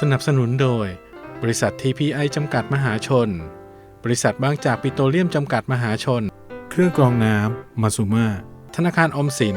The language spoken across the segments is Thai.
สนับสนุนโดย บริษัท TPI จำกัดมหาชน บริษัทบางจากปิโตรเลียมจำกัดมหาชน เครื่องกรองน้ำมาซูมาธนาคารออมสิน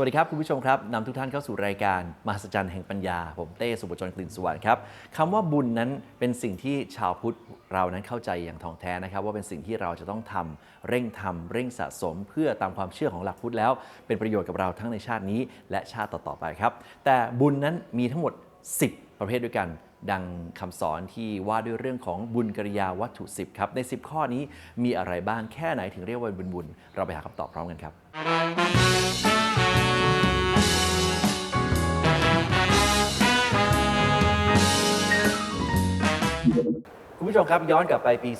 วัสดีครับ คุณผู้ชมครับนำทุกท่านเข้าสู่รายการมหัศจรรย์แห่งปัญญา ผมเต้สุบจรกลิ่นสุวรรณครับคำว่าบุญนั้นเป็นสิ่งที่ชาวพุทธเรานั้นเข้าใจอย่างท่องแท้นะครับ ว่าเป็นสิ่งที่เราจะต้องทำเร่งทำเร่งสะสม เพื่อตามความเชื่อของหลักพุทธแล้ว เป็นประโยชน์กับเราทั้งในชาตินี้ และชาติต่อๆไปครับ แต่บุญนั้นมีทั้งหมด 10 ประเภทด้วยกันดังคำสอนที่ว่าด้วยเรื่องของบุญกริยาวัตถุ 10 ครับ ใน 10 ข้อนี้มีอะไรบ้างแค่ไหนถึงเรียกว่าบุญบุญ เราไปหาคำตอบพร้อมกันครับ ผู้ชมครับย้อนกลับไปปี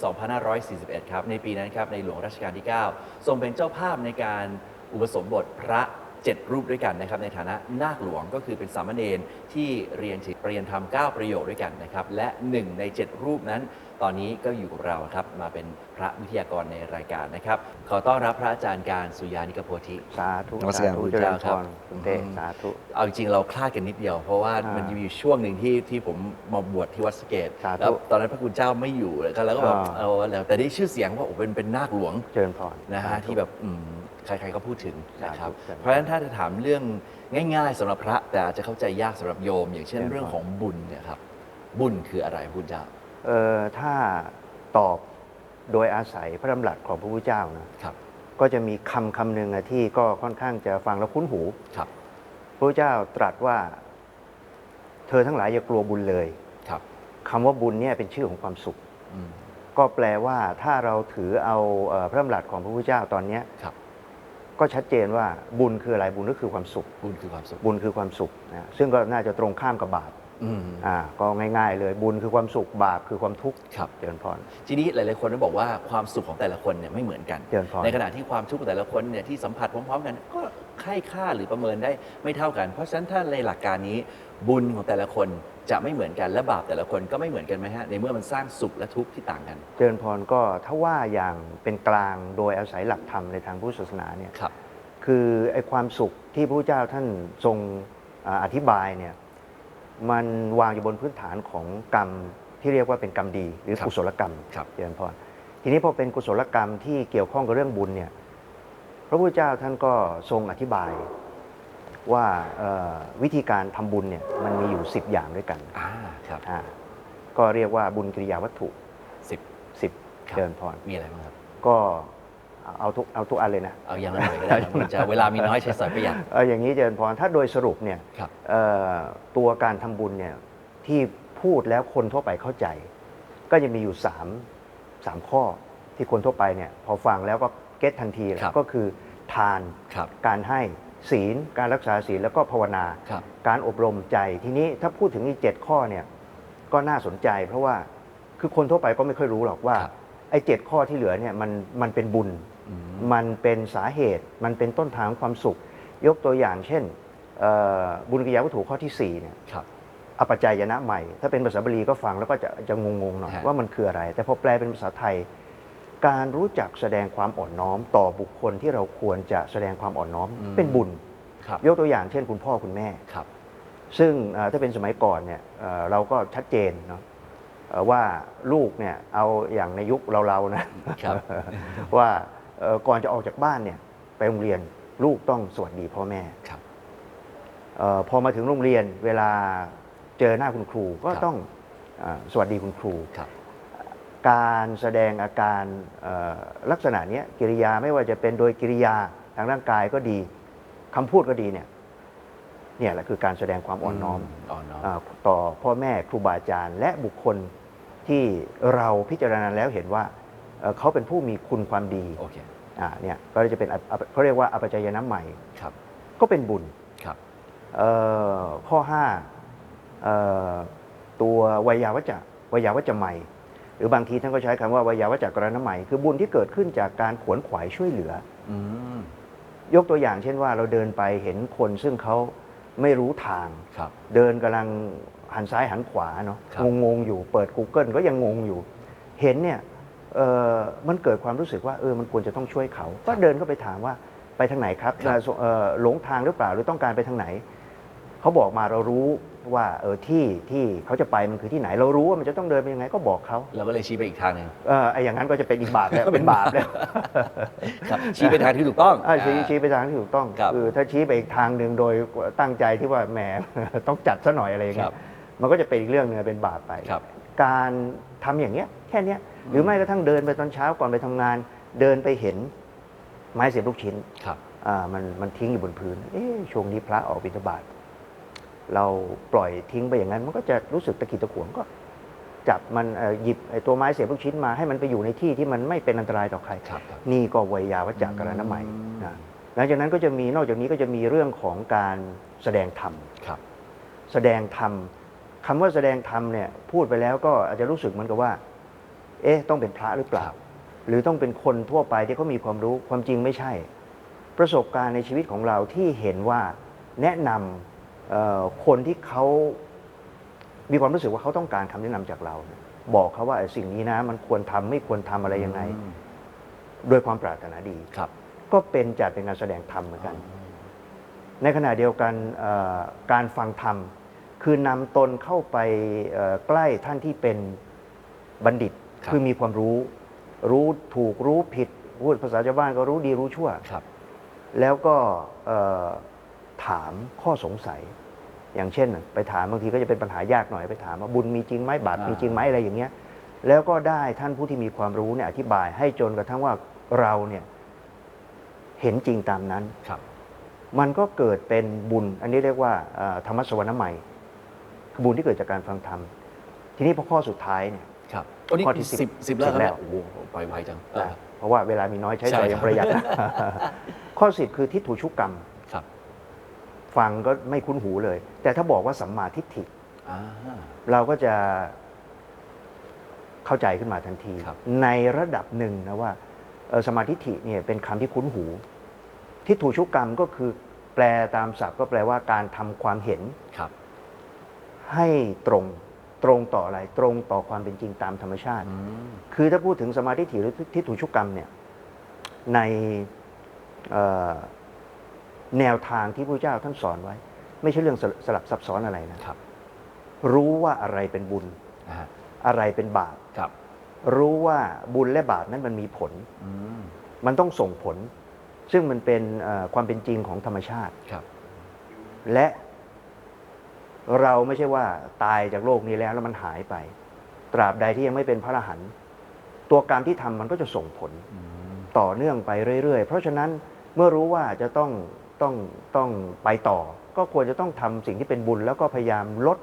2541 ครับ ในปีนั้นครับในหลวงรัชกาลที่ 9 ทรงเป็นเจ้าภาพในการอุปสมบทพระ7รูปด้วยกันนะครับในฐานะนาคหลวงก็คือเป็นสามเณรที่เรียนเรียนทำ9ประโยคด้วยกันนะครับและ 1 ใน 7 รูปนั้น ตอนนี้ก็อยู่กับเราครับมาเป็นพระวิทยากรในรายการนะครับ ขอต้อนรับพระอาจารย์การสุยานิกโพธิ สาธุนมัสการ สาธุพระเจริญเจ้าพครับรคุณเต้อืมสาธุ เอาจริงๆเราคลาดกันนิดเดียว เพราะว่าอ่ามัมันจะมีช่วงหนึ่งที่ที่ผมมาบวชที่วัดสะเกตสาธุแล้วตอนนั้นพระคุณเจ้าไม่อยู่แล้วก็แล้วก็แบบอ่า เอาแล้วแต่ได้ชื่อเสียงว่าโอ้เป็นเป็นนาคหลวง เจริญพร นะฮะสาธุที่แบบอืมใครๆก็พูดถึงนะครับสาธุเพราะฉะนั้นถ้าจะถามเรื่องง่ายๆสำหรับพระ แต่อาจจะเข้าใจยากสำหรับโยม อย่างเช่นเจริญพรเรื่องของบุญเนี่ยครับบุญคืออะไรพระคุณเจ้าเอ่อ ถ้าตอบโดยอาศัยพระดำรัสของพระพุทธเจ้านะครับ ก็จะมีคำคำหนึ่งอะที่ก็ค่อนข้างจะฟังแล้วคุ้นหูครับพระพุทธเจ้าตรัสว่า เธอทั้งหลายอย่ากลัวบุญเลยครับคำว่าบุญเนี่ยเป็นชื่อของความสุขอืมก็แปลว่าถ้าเราถือเอาเอ่อพระดำรัสของพระพุทธเจ้าตอนเนี้ยครับก็ชัดเจนว่าบุญคืออะไรบุญก็คือความสุข บุญคือความสุขบุญคือความสุขนะซึ่งก็น่าจะตรงข้ามกับบาป อืมอ่าก็ง่ายๆ เลยบุญคือความสุขบาปคือความทุกข์ครับเจริญพร ทีนี้หลายๆคนก็บอกว่าความสุขของแต่ละคนเนี่ยไม่เหมือนกัน เจริญพร ในขณะที่ความทุกข์ของแต่ละคนเนี่ยที่สัมผัสพร้อมๆกัน ก็ค่ายค่าหรือประเมินได้ไม่เท่ากัน เพราะฉะนั้นถ้าในหลักการนี้ บุญของแต่ละคนจะไม่เหมือนกันและบาปแต่ละคนก็ไม่เหมือนกันไหมฮะในเมื่อมันสร้างสุขและทุกข์ที่ต่างกันเจริญพรก็ถ้าว่าอย่างเป็นกลางโดยอาศัยหลักธรรมในทางพุทธศาสนาเนี่ย ครับ คือไอ้ความสุขที่พระพุทธเจ้าท่านทรงอ่าอธิบายเนี่ย มันวางอยู่บนพื้นฐานของกรรมที่เรียกว่าเป็นกรรมดีหรือครับกุศลกรรมครับเจริญพรทีนี้พอเป็นกุศลกรรมที่เกี่ยวข้องกับเรื่องบุญเนี่ยพระพุทธเจ้าท่านก็ทรงอธิบายว่าเอ่อวิธีการทำบุญเนี่ยมันมีอยู่ 10 อย่างด้วยกันอ่าครับอ่าก็เรียกว่าบุญกิริยาวัตถุสิบ10ครับเจริญพรมีอะไรบ้างครับ ก็ เอาทุกเอาทุกอันเลยนะเอาอย่างละหน่อยก็ได้ครับมันจะเวลามีน้อยใช้สอยประหยัด เอออย่างนี้เจริญพรถ้าโดยสรุปเนี่ยครับ เอ่อตัวการทำบุญเนี่ยที่พูดแล้วคนทั่วไปเข้าใจ ก็จะมีอยู่3 3ข้อที่คนทั่วไปเนี่ยพอฟังแล้วก็เก็ตทันทีเลยครับ ก็คือทานครับการให้ศีล การรักษาศีลแล้วก็ภาวนา ครับการอบรมใจทีนี้ถ้าพูดถึงอีกเจ็ดข้อเนี่ยก็น่าสนใจ เพราะว่าคือคนทั่วไปก็ไม่ค่อยรู้หรอกว่า ครับ ไอ้เจ็ดข้อที่เหลือเนี่ยมันมันเป็นบุญอื มมันเป็นสาเหตุมันเป็นต้นทางของความสุข ยกตัวอย่างเช่นเอ่อบุญกิริยาวัตถุข้อที่4เนี่ยครับอปจายนะใหม่ ถ้าเป็นภาษาบาลีก็ฟังแล้วก็จะจะงงๆหน่อยฮะว่ามันคืออะไร แต่พอแปลเป็นภาษาไทย การรู้จักแสดงความอ่อนน้อม ต่อบุคคลที่เราควรจะแสดงความอ่อนน้อมเป็นบุญครับยกตัวอย่างเช่น คุณพ่อคุณแม่ครับ ซึ่งเอ่อถ้าเป็นสมัยก่อนเนี่ยเอ่อเราก็ชัดเจนเนาะเอ่อว่าลูกเนี่ยเอาอย่างในยุคเราๆนะครับว่าเอ่อ ก่อนจะออกจากบ้านเนี่ยไปโรงเรียนลูกต้องสวัสดีพ่อแม่ครับเออพอมาถึงโรงเรียนเวลาเจอหน้าคุณครูก็ครับต้องเออสวัสดีคุณครูครับ การแสดงอาการเอ่อลักษณะเนี้ยกิริยาไม่ว่าจะเป็นโดยกิริยาทางร่างกายก็ดีคำพูดก็ดีเนี่ยเนี่ยแหละคือการแสดงความอ่อนน้อมอ่อนน้อมอาต่อพ่อแม่ครูบาอาจารย์ และบุคคลที่เราพิจารณาแล้วเห็นว่า เอ่อเขาเป็นผู้มีคุณความดีโอเค อ่าเนี่ยก็จะเป็นออเขาเรียกว่าอปัจจยนะใหม่ ครับ ก็เป็นบุญครับ เอ่อข้อ5เอ่อตัววัยาวัจจะวัยาวัจจะใหม่ หรือบางทีท่านก็ใช้คำว่าวัยาวัจจะกรณะใหม่คือบุญที่เกิดขึ้นจากการขวนขวายช่วยเหลือ อืม ยกตัวอย่างเช่นว่าเราเดินไปเห็นคนซึ่งเขาไม่รู้ทาง ครับ เดินกำลังหันซ้ายหันขวาเนาะครับ งงๆอยู่เปิด Google ก็ยังงงอยู่ เห็นเนี่ยเอ่อ มันเกิดความรู้สึกว่าเออมันควรจะต้องช่วยเขา ก็เดินเข้าไปถามว่าไปทางไหนครับครับเอ่อหลงทางหรือเปล่าหรือต้องการไปทางไหน เขาบอกมาเรารู้ว่าเออที่ที่เขาจะไปมันคือที่ไหน เรารู้ว่ามันจะต้องเดินไปยังไงก็บอกเขาเราก็เลยชี้ไปอีกทางหนึ่งเออไอ้อย่างนั้นก็จะเป็นอีกบาปแล้วเป็นบาปแล้วครับชี้ไปทางที่ถูกต้องอ่าชี้ชี้ไปทางที่ถูกต้องครับคือถ้าชี้ไปอีกทางหนึ่งโดยตั้งใจที่ว่าแหมต้องจัดซะหน่อยอะไรอย่างคเงี้รัยบมันก็จะเป็นอีกเรื่องหนึงเป็นบาปไปครับการทำอย่างเงี้ยแค่เนี้ย หรือไม่กระทั่งเดินไปตอนเช้าก่อนไปทำงาน เดินไปเห็นไม้เสียบลูกชิ้นครับอ่ามันมันทิ้งอยู่บนพื้นเอ๊ะช่วงนี้พระออกบิณฑบาตเราปล่อยทิ้งไปอย่างนั้น มันก็จะรู้สึกตะกิดตะขวงก็ จับมันเอ่อหยิบไอ้ตัวไม้เสียบลูกชิ้นมาให้มันไปอยู่ในที่ที่มันไม่เป็นอันตรายต่อใครครับครับนี่ก็วัยยาวัจจากกรณะใหม่นะหลังจากนั้นก็จะมีนอกจากนี้ก็จะมีเรื่องของการแสดงธรรมครับ แสดงธรรมคำว่าแสดงธรรมเนี่ยพูดไปแล้วก็อาจจะรู้สึกเหมือนกับว่า เอ๊ะต้องเป็นพระหรือเปล่าครับหรือต้องเป็นคนทั่วไปที่เขามีความรู้ความจริงไม่ใช่ ประสบการณ์ในชีวิตของเราที่เห็นว่าแนะนำเอ่อคนที่เขามีความรู้สึกว่าเขาต้องการคำแนะนำจากเรา บอกเขาว่าไอ้สิ่งนี้นะ มันควรทำไม่ควรทำอะไรยังไงอืมโดยความปรารถนาดีครับ ก็เป็นจัดเป็นการแสดงธรรมเหมือนกัน ในขณะเดียวกันเอ่อการฟังธรรม คือนำตนเข้าไปเอ่อใกล้ท่านที่เป็นบัณฑิต ครับคือมีความรู้ รู้ถูกรู้ผิดพูดภาษาชาวบ้านก็รู้ดีรู้ชั่ว ครับ แล้วก็เอ่อถามข้อสงสัย อย่างเช่น ไปถามบางทีก็จะเป็นปัญหายากหน่อยไปถามว่าบุญมีจริงไหมบาปอ่ามีมีจริงไหมอะไรอย่างเงี้ย แล้วก็ได้ท่านผู้ที่มีความรู้เนี่ยอธิบายให้จนกระทั่งว่าเราเนี่ยเห็นจริงตามนั้น ครับ มันก็เกิดเป็นบุญ อันนี้เรียกว่าเอ่อธรรมสวรรค์ใหม่คือบุญที่เกิดจากการฟังธรรม ทีนี้พอข้อสุดท้ายเนี่ย ครับโอ้นี่ข้อที่สิบสิบสิบแล้วสิบแล้วครับโอ้โหไปไวจังเออนะเพราะว่าเวลามีน้อยใช้ใช่สอยอครัย่าบงประหยัดนะข้อสิบคือทิฏฐุชุกกรรมครับ ฟังก็ไม่คุ้นหูเลย แต่ถ้าบอกว่าสัมมาทิฏฐิอ่าเราก็จะเข้าใจขึ้นมาทันทีครับในระดับหนึ่งนะว่าเอ่อสมาธิฏฐิเนี่ยเป็นคำที่คุ้นหู ทิฏฐุชุกกรรมก็คือแปลตามศัพท์ก็แปลว่าการทำความเห็นครับให้ตรง ตรงต่ออะไรตรงต่อความเป็นจริงตามธรรมชาติอืมคือถ้าพูดถึงสมาธิฏฐิหรือทิฏฐุชุกกรรมเนี่ยในเอ่อแนวทางที่พระเจ้าท่านสอนไว้ ไม่ใช่เรื่องสลสลับซับซ้อนอะไรนะครับ รู้ว่าอะไรเป็นบุญนะฮะอะไรเป็นบาปครับ รู้ว่าบุญและบาปนั้นมันมีผลอืมมันต้องส่งผล ซึ่งมันเป็นเอ่อความเป็นจริงของธรรมชาติครับ และ เราไม่ใช่ว่าตายจากโลกนี้แล้วแล้วมันหายไป ตราบใดที่ยังไม่เป็นพระอรหันต์ตัวกรรมที่ทำมันก็จะส่งผลอืมต่อเนื่องไปเรื่อย ๆ เพราะฉะนั้นเมื่อรู้ว่าจะต้องต้องต้องไปต่อ ก็ควรจะต้องทำสิ่งที่เป็นบุญ แล้วก็พยายามลด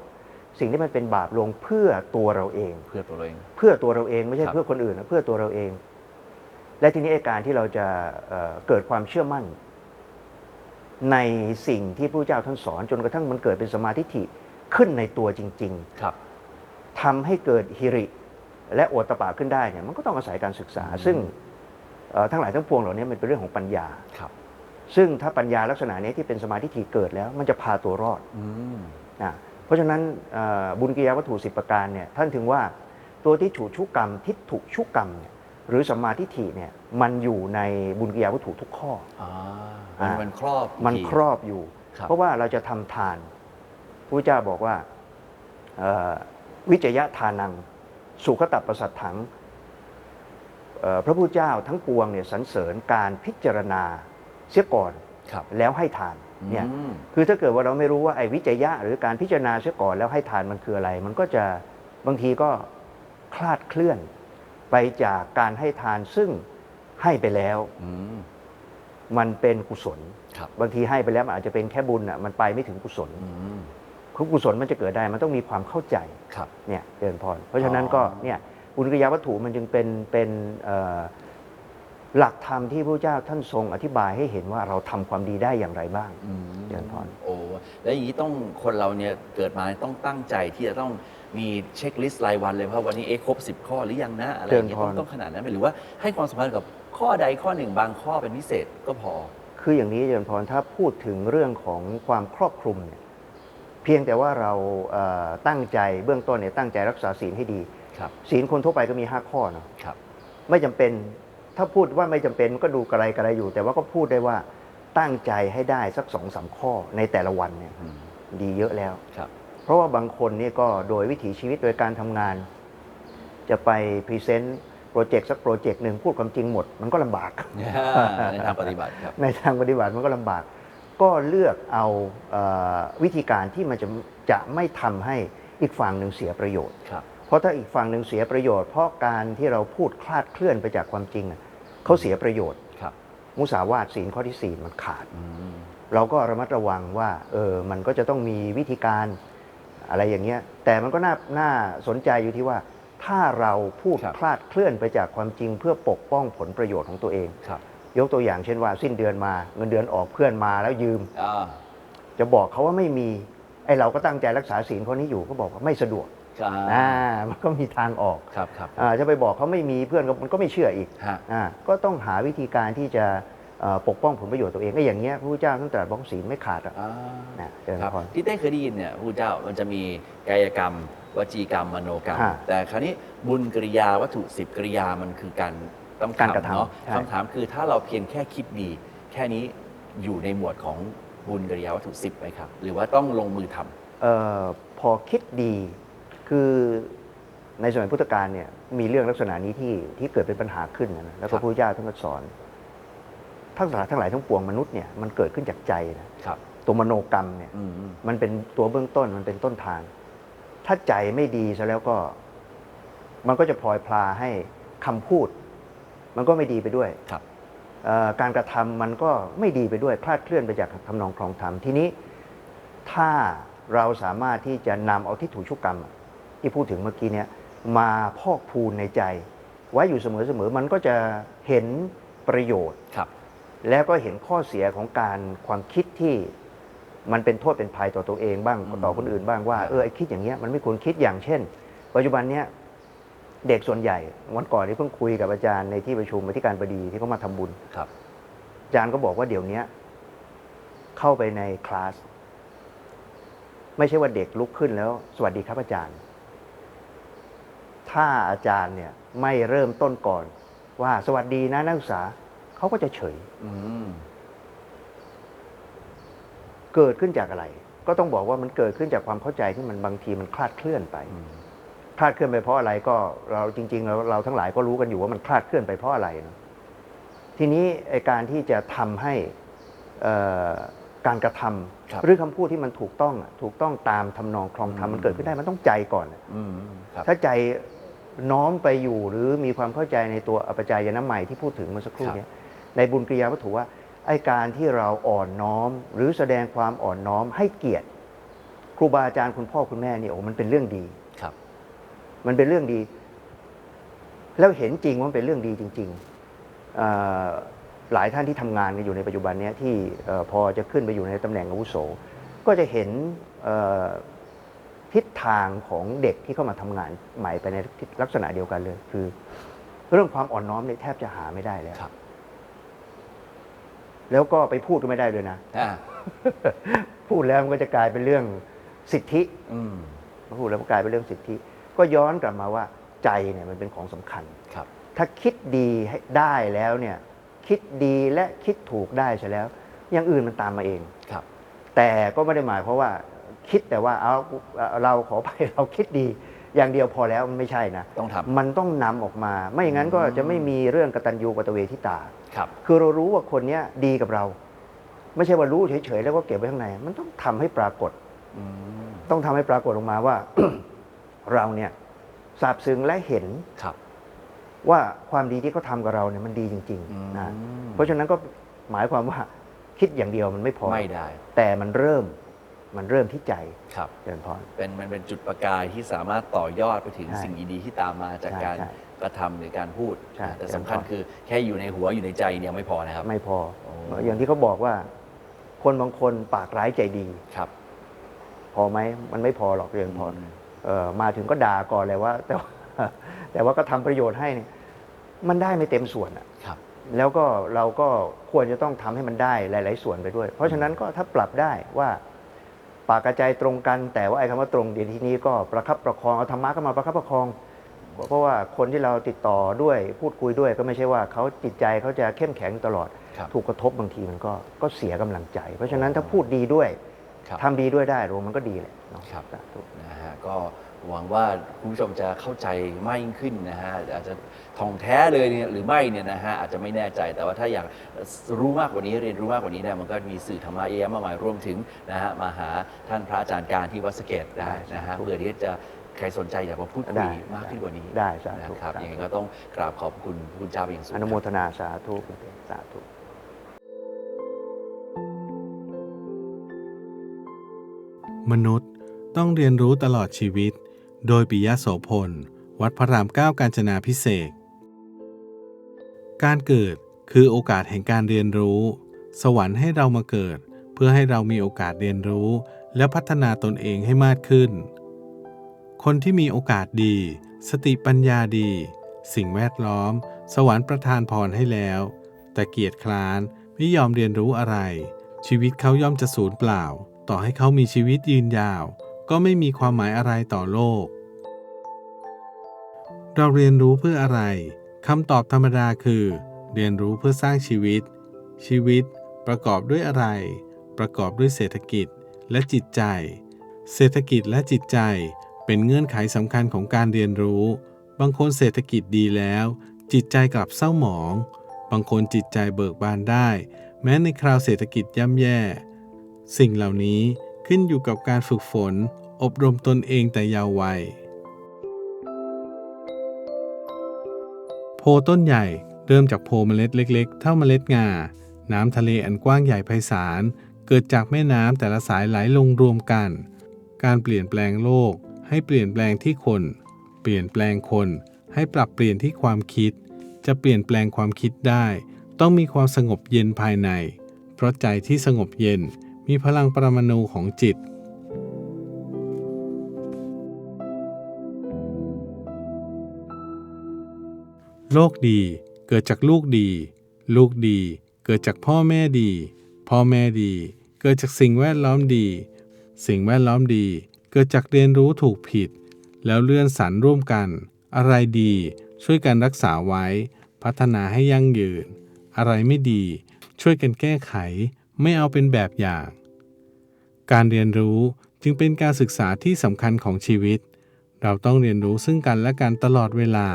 สิ่งที่มันเป็นบาปลงเพื่อตัวเราเอง เพื่อตัวเราเอง เพื่อตัวเราเองไม่ใช่ครับเพื่อคนอื่นนะเพื่อตัวเราเอง และทีนี้ไอ้การที่เราจะเอ่อเกิดความเชื่อมั่น ในสิ่งที่พระเจ้าท่านสอนจนกระทั่งมันเกิดเป็นสมาธิฐิขึ้นในตัวจริงครับๆทำให้เกิดฮิริ และโอตตปาขึ้นได้เนี่ยมันก็ต้องอาศัยการศึกษาอืมซึ่งเอ่อทั้งหลายทั้งปวงเหล่านี้มันเป็นเรื่องของปัญญาครับ ซึ่งถ้าปัญญาลักษณะนี้ที่เป็นสมาธิฐิเกิดแล้ว มันจะพาตัวรอดอืมนะเพราะฉะนั้นเอ่อบุญกิริยาวัตถุสิประการเนี่ยท่านถึงว่าตัวที่ถูกชุกกรรมทิฏฐุชุกกรรมเนี่ย หรือสัมมาทิฏฐิเนี่ยมันอยู่ในบุญกิริยาวัตถุทุกข้ออ่าอ่ามันครอบมันอีกทีครอบอยู่ครับเพราะว่าเราจะทำทานพระเจ้าบอกว่าเอ่อวิจยะทานัง สุขตับประสัทถังเอ่อพระพุทธเจ้าทั้งปวงเนี่ยสรรเสริญการพิจารณาเสียก่อนครับแล้วให้ทานเนี่ยอืมคือถ้าเกิดว่าเราไม่รู้ว่าไอ้วิจัยะ หรือการพิจารณาเสียก่อนแล้วให้ทานมันคืออะไร มันก็จะบางทีก็คลาดเคลื่อน ไปจากการให้ทานซึ่งให้ไปแล้วอืมมันเป็นกุศลครับบางทีให้ไปแล้วมันอาจจะเป็นแค่บุญอะมันไปไม่ถึงกุศลอืมคือกุศลมันจะเกิดได้มันต้องมีความเข้าใจครับเนี่ยเจริญพรเพราะฉะนั้นก็อ๋อเนี่ยบุญกิริยาวัตถุมันจึงเป็นเป็นเอ่อหลักธรรมที่พระเจ้าท่านทรงอธิบายให้เห็นว่าเราทำความดีได้อย่างไรบ้างอืมเจริญพรโอ้ แล้วอย่างนี้ต้องคนเราเนี่ยเกิดมาต้องตั้งใจที่จะต้องมีเช็คลิสต์รายวันเลยเพราะวันนี้เอ๊ะครบ 10 ข้อหรือยังนะอะไรอย่างเงี้ยเจริญพรต้องต้องขนาดนั้นไหมหรือว่าให้ความสำคัญกับข้อใดข้อหนึ่งบางข้อเป็นพิเศษก็พอ คืออย่างนี้เจริญพรถ้าพูดถึงเรื่องของความครอบคลุมเนี่ยเพียงแต่ว่าเราเอ่อตั้งใจเบื้องต้นเนี่ยตั้งใจรักษาศีลให้ดี ครับศีลคนทั่วไปก็มี 5 ข้อเนาะครับ ไม่จำเป็นถ้าพูดว่าไม่จำเป็นก็ดูกระไรกระไรอยู่ แต่ว่าก็พูดได้ว่า ตั้งใจให้ได้สักสองสามข้อในแต่ละวันเนี่ยอืมดีเยอะแล้ว ครับ เพราะว่าบางคนเนี่ยก็โดยวิถีชีวิตโดยการทำงาน จะไปพรีเซนต์โปรเจกต์สักโปรเจกต์หนึ่งพูดความจริงหมด มันก็ลำบาก ในทางปฏิบัติครับ ในทางปฏิบัติมันก็ลำบาก ก็เลือกเอาเอ่อวิธีการที่มันจะจะไม่ทำให้อีกฝั่งหนึ่งเสียประโยชน์ ครับ เพราะถ้าอีกฝั่งหนึ่งเสียประโยชน์ เพราะการที่เราพูดคลาดเคลื่อนไปจากความจริงอะเขาเสียประโยชน์ครับ มุสาวาทศีลข้อที่สี่มันขาดอืมเราก็ระมัดระวังว่าเออมันก็จะต้องมีวิธีการอะไรอย่างเงี้ยแต่มันก็น่าน่าสนใจอยู่ที่ว่า ถ้าเราพูดครับคลาดเคลื่อนไปจากความจริงเพื่อปกป้องผลประโยชน์ของตัวเองครับยกตัวอย่างเช่นว่าสิ้นเดือนมาเงินเดือนออกเพื่อนมาแล้วยืมอ่าจะบอกเขาว่าไม่มีไอเราก็ตั้งใจรักษาศีลข้อนี้อยู่ก็บอกว่าไม่สะดวก อ่าอ่ามันก็มีทางออกครับครับอ่าจะไปบอกเขาไม่มีเพื่อนก็มันก็ไม่เชื่ออีกฮะอ่าก็ต้องหาวิธีการที่จะเอ่อปกป้องผลประโยชน์ตัวเองก็อย่างเงี้ยพระพุทธเจ้าท่านตรัสบอกศีลไม่ขาดอะอ่านะเจริญครับพร ที่เต้เคยได้ยินเนี่ยพระเจ้ามันจะมีกายกรรม วจีกรรมมโนกรรม ฮะแต่คราวนี้บุญกริยาวัตถุสิบกริยามันคือการต้องการกระทำเนาะใช่ คำถามคือถ้าเราเพียงแค่คิดดี แค่นี้อยู่ในหมวดของบุญกริยาวัตถุสิบไหมครับ หรือว่าต้องลงมือทำ เออพอคิดดี คือในสมัยพุทธกาลเนี่ยมีเรื่องลักษณะนี้ที่ที่เกิดเป็นปัญหาขึ้นนะแล้วครัก็บพระพุทธเจ้าท่านก็สอนทั้งหลายทั้งหลายทั้งปวงมนุษย์เนี่ยมันเกิดขึ้นจากใจนะครับตัวมโนกรรมเนี่ยอืมอืมมันเป็นตัวเบื้องต้นมันเป็นต้นทาง ถ้าใจไม่ดีซะแล้วก็ มันก็จะพลอยพลาให้คำพูด มันก็ไม่ดีไปด้วยครับเอ่อการกระทำมันก็ไม่ดีไปด้วยคลาดเคลื่อนไปจากทำนองครองธรรมทีนี้ ถ้าเราสามารถที่จะนำเอาที่ถูกชุกกรรมอะ ที่พูดถึงเมื่อกี้เนี้ยมาพอกพูนในใจ ไว้อยู่เสมอๆมันก็จะเห็นประโยชน์ครับแล้วก็เห็นข้อเสียของการความคิดที่มันเป็นโทษเป็นภัยต่อตัวเองบ้างอืมต่อคนอื่นบ้างว่าครับเออไอคิดอย่างเงี้ยมันไม่ควรคิดอย่างเช่น ปัจจุบันเนี้ยเด็กส่วนใหญ่วันก่อนที่เพิ่งคุยกับอาจารย์ในที่ประชุมอธิการบดีที่เขามาทำบุญครับอาจารย์ก็บอกว่าเดี๋ยวเนี้ยเข้าไปในคลาส ไม่ใช่ว่าเด็กลุกขึ้นแล้ว สวัสดีครับอาจารย์ ถ้าอาจารย์เนี่ยไม่เริ่มต้นก่อน ว่าสวัสดีนะนักศึกษาเขาก็จะเฉยอืมเกิดขึ้นจากอะไร ก็ต้องบอกว่ามันเกิดขึ้นจากความเข้าใจที่มันบางทีมันคลาดเคลื่อนไปอืมคลาดเคลื่อนไปเพราะอะไรก็เราจริง ๆ เราเราทั้งหลายก็รู้กันอยู่ว่ามันคลาดเคลื่อนไปเพราะอะไรนะทีนี้ไอการที่จะทำให้เอ่อการกระทำครับหรือคำพูดที่มันถูกต้องอะถูกต้องตามทำนองคลองธรรมอืมมันเกิดขึ้นได้มันต้องใจก่อนอะอืมครับถ้าใจ น้อมไปอยู่หรือมีความเข้าใจในตัวอปจายนะใหม่ที่พูดถึงเมื่อสักครู่ครับเนี้ยในบุญกิริยาวัตถุว่าไอการที่เราอ่อนน้อม หรือแสดงความอ่อนน้อมให้เกียรติ ครูบาอาจารย์คุณพ่อคุณแม่นี่โอ้มันเป็นเรื่องดีครับ มันเป็นเรื่องดี แล้วเห็นจริงว่ามันเป็นเรื่องดีจริงๆเอ่อหลายท่านที่ทำงานกันอยู่ในปัจจุบันเนี้ยที่เอ่อพอจะขึ้นไปอยู่ในตำแหน่งอาวุโส ก็จะเห็นเอ่อ ทิศทางของเด็กที่เข้ามาทำงานใหม่ไปในลักษณะเดียวกันเลย คือ เรื่องความอ่อนน้อมเนี่ยแทบจะหาไม่ได้แล้วครับ แล้วก็ไปพูดก็ไม่ได้ด้วยนะอ่าพูดแล้วมันก็จะกลายเป็นเรื่องสิทธิอืมพูดแล้วมันกลายเป็นเรื่องสิทธิ ก็ย้อนกลับมาว่า ใจเนี่ยมันเป็นของสำคัญครับ ถ้าคิดดีให้ได้แล้วเนี่ย คิดดีและคิดถูกได้เสร็จแล้วอย่างอื่นมันตามมาเองครับ แต่ก็ไม่ได้หมายเพราะว่า คิดแต่ว่าเอาเอาเราขอไปเราคิดดีอย่างเดียวพอแล้วมันไม่ใช่นะต้องทำมันต้องนำออกมา ไม่อย่างนั้นก็จะไม่มีเรื่องกตัญญูกตเวทิตาครับคือเรารู้ว่าคนเนี้ยดีกับเรา ไม่ใช่ว่ารู้เฉยๆแล้วก็เก็บไว้ข้างใน มันต้องทำให้ปรากฏอืมต้องทำให้ปรากฏออกมาว่า เราเนี่ยซาบซึ้งและเห็นครับ ว่าความดีที่เขาทำกับเราเนี่ยมันดีจริงอืมๆนะเพราะฉะนั้นก็หมายความว่าคิดอย่างเดียวมันไม่พอไม่ได้ แต่มันเริ่ม มันเริ่มที่ใจครับเจริญพร เป็นมันเป็นจุดประกายที่สามารถต่อยอดไปถึงใช่สิ่งดีๆที่ตามมาจากใช่การใช่กระทำหรือการพูด ใช่แต่สำคัญคือแค่อยู่ในหัวอยู่ในใจเนี่ยไม่พอนะครับ ไม่พอโอ้ อย่างที่เขาบอกว่า คนบางคนปากร้ายใจดี ครับพอไหมมันไม่พอหรอกเจริญพรอืมเออมาถึงก็ด่าก่อนเลยว่า แต่ว่าแต่ว่าก็ทำประโยชน์ให้เนี่ยมันได้ไม่เต็มส่วนอะครับ แล้วก็เราก็ควรจะต้องทำให้มันได้หลาย ๆ ส่วนไปด้วย เพราะฉะนั้นก็ถ้าปรับได้ว่า ปากกระจายตรงกัน แต่ว่าไอ้คำว่าตรงเดี๋ยวทีนี้ก็ประคับประคองเอาธรรมะก็มาประคับประคอง เพราะว่าคนที่เราติดต่อด้วยพูดคุยด้วยก็ไม่ใช่ว่าเขาจิตใจเขาจะเข้มแข็งตลอดครับถูกกระทบบางทีมันก็ก็เสียกำลังใจ เพราะฉะนั้นถ้าพูดดีด้วยครับทำดีด้วยได้รวมมันก็ดีแหละเนาะครับสาธุนะฮะก็ หวังว่าคุณผู้ชมจะเข้าใจมากยิ่งขึ้นนะฮะอาจจะท่องแท้เลยเนี่ยหรือไม่เนี่ยนะฮะอาจจะไม่แน่ใจแต่ว่าถ้าอยากรู้มากกว่านี้เรียนรู้มากกว่านี้เนี่ยมันก็มีสื่อธรรมะเยอะแยะมากมายรวมถึงนะฮะมาหาท่านพระอาจารย์การที่วัดสะเกตได้นะฮะได้เพื่อที่จะใครสนใจอยากมาพูดคุได้ยมากขึ้นกว่านี้ได้สาธุนะครับสาธุยังไงก็ต้องกราบขอบคุณคุณเจ้าเป็นอย่างสูงอนุโมทนาสาธุสาธุมนุษย์ต้องเรียนรู้ตลอดชีวิต โดยปิยะโสพล วัดพระรามเก้ากาญจนาพิเศษ การเกิดคือโอกาสแห่งการเรียนรู้ สวรรค์ให้เรามาเกิด เพื่อให้เรามีโอกาสเรียนรู้ และพัฒนาตนเองให้มากขึ้น คนที่มีโอกาสดี สติปัญญาดี สิ่งแวดล้อม สวรรค์ประทานพรให้แล้ว แต่เกียรติคร้านไม่ยอมเรียนรู้อะไร ชีวิตเขาย่อมจะสูญเปล่า ต่อให้เขามีชีวิตยืนยาว ก็ไม่มีความหมายอะไรต่อโลก เราเรียนรู้เพื่ออะไรคำตอบธรรมดาคือ เรียนรู้เพื่อสร้างชีวิต ชีวิตประกอบด้วยอะไร ประกอบด้วยเศรษฐกิจและจิตใจ เศรษฐกิจและจิตใจเป็นเงื่อนไขสำคัญของการเรียนรู้ บางคนเศรษฐกิจดีแล้ว จิตใจกลับเศร้าหมอง บางคนจิตใจเบิกบานได้ แม้ในคราวเศรษฐกิจย่ำแย่ สิ่งเหล่านี้ ขึ้นอยู่กับการฝึกฝน อบรมตนเองแต่ยาววัย โพต้นใหญ่เริ่มจากโพเมล็ดเล็กๆ เท่าเมล็ดงา น้ำทะเลอันกว้างใหญ่ไพศาล เกิดจากแม่น้ำแต่ละสายไหลลงรวมกัน การเปลี่ยนแปลงโลก ให้เปลี่ยนแปลงที่คน เปลี่ยนแปลงคน ให้ปรับเปลี่ยนที่ความคิด จะเปลี่ยนแปลงความคิดได้ ต้องมีความสงบเย็นภายใน เพราะใจที่สงบเย็น มีพลังปรมาณูของจิต โลกดีเกิดจากลูกดี ลูกดีเกิดจากพ่อแม่ดี พ่อแม่ดี เกิดจากสิ่งแวดล้อมดี สิ่งแวดล้อมดี เกิดจากเรียนรู้ถูกผิด แล้วเลื่อนสรรร่วมกัน อะไรดีช่วยกันรักษาไว้ พัฒนาให้ยั่งยืน อะไรไม่ดี ช่วยกันแก้ไข ไม่เอาเป็นแบบอย่าง การเรียนรู้จึงเป็นการศึกษาที่สำคัญของชีวิต เราต้องเรียนรู้ซึ่งกันและกันตลอดเวลา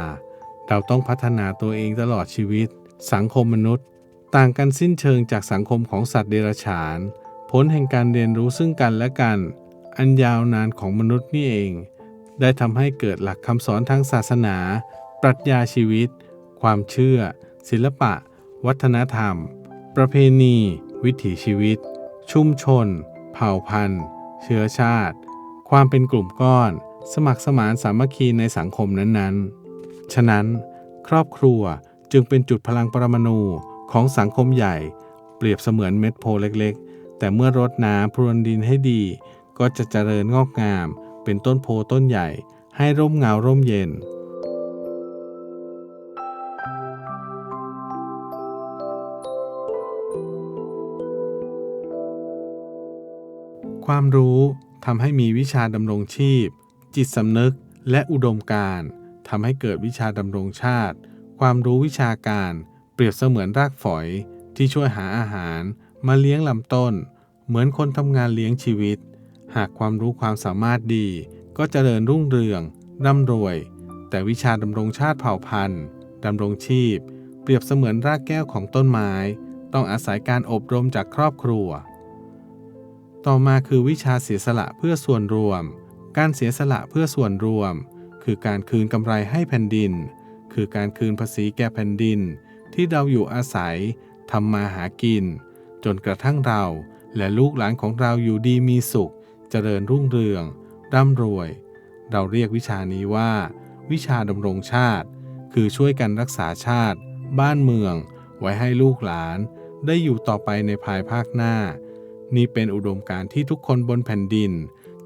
เราต้องพัฒนาตัวเองตลอดชีวิต สังคมมนุษย์ ต่างกันสิ้นเชิงจากสังคมของสัตว์เดรัจฉาน ผลแห่งการเรียนรู้ซึ่งกันและกัน อันยาวนานของมนุษย์นี่เอง ได้ทำให้เกิดหลักคำสอนทางศาสนา ปรัชญาชีวิต ความเชื่อ ศิลปะ วัฒนธรรม ประเพณี วิถีชีวิต ชุมชน เผ่าพันธุ์ เชื้อชาติ ความเป็นกลุ่มก้อน สมัครสมานสามัคคีในสังคมนั้นๆ ฉะนั้น ครอบครัวจึงเป็นจุดพลังปรมาณูของสังคมใหญ่ เปรียบเสมือนเม็ดโพเล็กๆ แต่เมื่อรดน้ำพรวนดินให้ดี ก็จะเจริญงอกงาม เป็นต้นโพต้นใหญ่ ให้ร่มเงาร่มเย็น ความรู้ทำให้มีวิชาดำรงชีพ จิตสำนึกและอุดมการ์ทำให้เกิดวิชาดำรงชาติ ความรู้วิชาการเปรียบเสมือนรากฝอยที่ช่วยหาอาหาร มาเลี้ยงลำต้น เหมือนคนทำงานเลี้ยงชีวิต หากความรู้ความสามารถดี ก็จเจริญรุ่งเรืองร่ำรวย แต่วิชาดำรงชาติเผ่าพันธุ์ดำรงชีพ เปรียบเสมือนรากแก้วของต้นไม้ ต้องอาศัยการอบรมจากครอบครัว ต่อมาคือวิชาเสียสละเพื่อส่วนรวม การเสียสละเพื่อส่วนรวม คือการคืนกำไรให้แผ่นดิน คือการคืนภาษีแก่แผ่นดิน ที่เราอยู่อาศัยทำมาหากิน จนกระทั่งเราและลูกหลานของเราอยู่ดีมีสุข เจริญรุ่งเรือง ร่ำรวย เราเรียกวิชานี้ว่า วิชาดำรงชาติ คือช่วยกันรักษาชาติ บ้านเมือง ไว้ให้ลูกหลาน ได้อยู่ต่อไปในภายภาคหน้า นี่เป็นอุดมการณ์ที่ทุกคนบนแผ่นดิน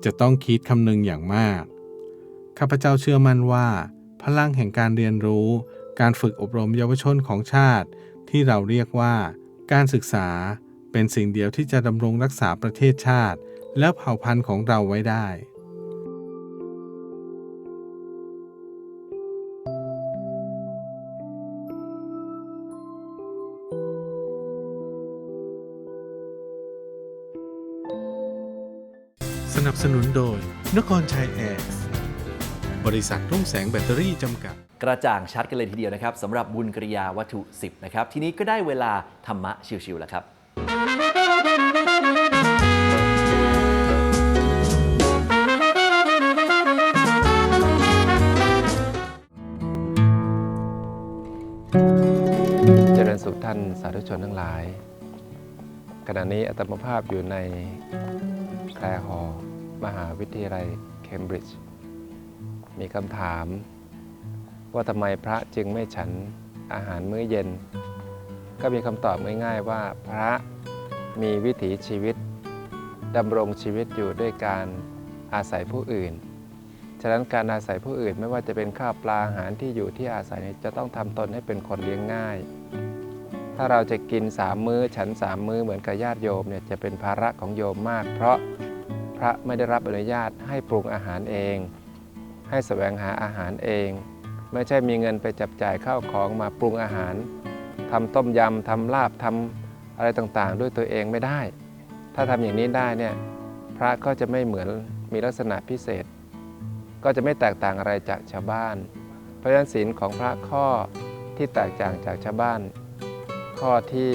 จะต้องคิดคำนึงอย่างมาก ข้าพเจ้าเชื่อมั่นว่า พลังแห่งการเรียนรู้ การฝึกอบรมเยาวชนของชาติ ที่เราเรียกว่า การศึกษาเป็นสิ่งเดียวที่จะดำรงรักษาประเทศชาติ และเผ่าพันธุ์ของเราไว้ได้ นับสนุนโดย นครชัยแอร์บริษัทรุ่งแสงแบตเตอรี่จำกัด กระจ่างชัดกันเลยทีเดียวนะครับสำหรับบุญกริยาวัตถุ 10 นะครับ ทีนี้ก็ได้เวลาธรรมะชิวๆแล้วครับ เจริญสุขท่านสาธุชนทั้งหลาย ขณะนี้อัตมภาพอยู่ในแคลฮอลล์ มหาวิทยาลัยเคมบริดจ์มีคำถาม ว่าทำไมพระจึงไม่ฉันอาหารมื้อเย็น ก็มีคำตอบง่ายๆว่าพระมีวิถีชีวิตดำรงชีวิตอยู่ด้วยการอาศัยผู้อื่น ฉะนั้นการอาศัยผู้อื่นไม่ว่าจะเป็นข้าวปลาอาหารที่อยู่ที่อาศัยจะต้องทำตนให้เป็นคนเลี้ยงง่าย ถ้าเราจะกินสามมื้อฉันสามมื้อเหมือนกับญาติโยมเนี่ยจะเป็นภาระของโยมมาก เพราะ พระไม่ได้รับอนุญาตให้ปรุงอาหารเอง ให้แสวงหาอาหารเอง ไม่ใช่มีเงินไปจับจ่ายข้าวของมาปรุงอาหารทำต้มยำทำลาบทำอะไรต่างๆ ด้วยตัวเองไม่ได้ ถ้าทำอย่างนี้ได้เนี่ยพระก็จะไม่เหมือนมีลักษณะพิเศษ ก็จะไม่แตกต่างอะไรจากชาวบ้าน เพราะฉะนั้นศีลของพระข้อที่แตกต่างจากชาวบ้าน ข้อที่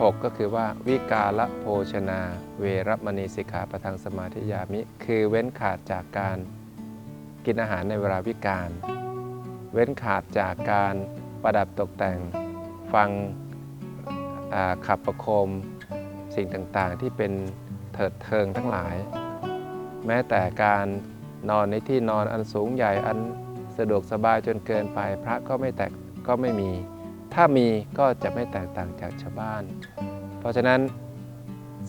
6 ก็คือว่าวิกาละโภชนา เวรมณีสิกขาประทังสมาธิยามิ คือเว้นขาดจากการกินอาหารในเวลาวิกาล เว้นขาดจากการประดับตกแต่ง ฟังขับประโคม สิ่งต่างๆ ที่เป็นเถิดเทิงทั้งหลาย แม้แต่การนอนในที่นอนอันสูงใหญ่อันสะดวกสบายจนเกินไป พระก็ไม่แตกก็ไม่มี ถ้ามีก็จะไม่แตกต่างจากชาวบ้าน เพราะฉะนั้น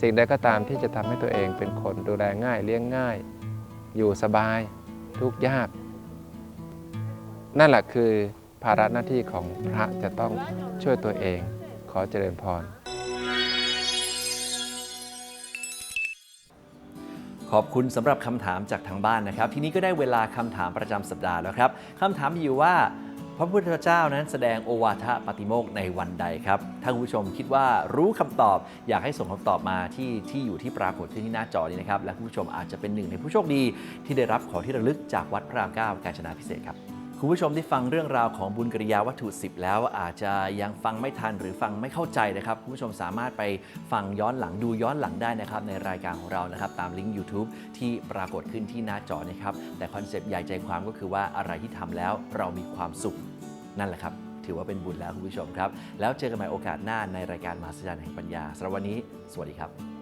สิ่งใดก็ตามที่จะทำให้ตัวเองเป็นคนดูแลง่ายเลี้ยงง่าย อยู่สบายทุกยาก นั่นแหละคือภาระหน้าที่ของพระจะต้องช่วยตัวเอง ขอเจริญพร ขอบคุณสำหรับคำถามจากทางบ้านนะครับ ทีนี้ก็ได้เวลาคำถามประจำสัปดาห์แล้วครับคำถามมีอยู่ว่า พระพุทธเจ้านั้นแสดงโอวาทปฏิโมกในวันใดครับ ถ้าคุณผู้ชมคิดว่ารู้คำตอบอยากให้ส่งคำตอบมาที่ที่อยู่ที่ปรากฏที่หน้าจอนี้นะครับ และคุณผู้ชมอาจจะเป็นหนึ่งในผู้โชคดี ที่ได้รับของที่ระลึกจากวัดพระรามเก้ากาญจนาพิเศษครับ คุณผู้ชมที่ฟังเรื่องราวของบุญกริยาวัตถุ 10 แล้วอาจจะยังฟังไม่ทันหรือฟังไม่เข้าใจนะครับคุณผู้ชมสามารถไปฟังย้อนหลังดูย้อนหลังได้นะครับในรายการของเรานะครับตามลิงก์ YouTube ที่ปรากฏขึ้นที่หน้าจอนะครับแต่คอนเซปต์ใหญ่ใจความก็คือว่าอะไรที่ทำแล้วเรามีความสุขนั่นแหละครับ ถือว่าเป็นบุญแล้วคุณผู้ชมครับ แล้วเจอกันใหม่โอกาสหน้าในรายการมหัศจรรย์แห่งปัญญาสำหรับวันนี้ สวัสดีครับ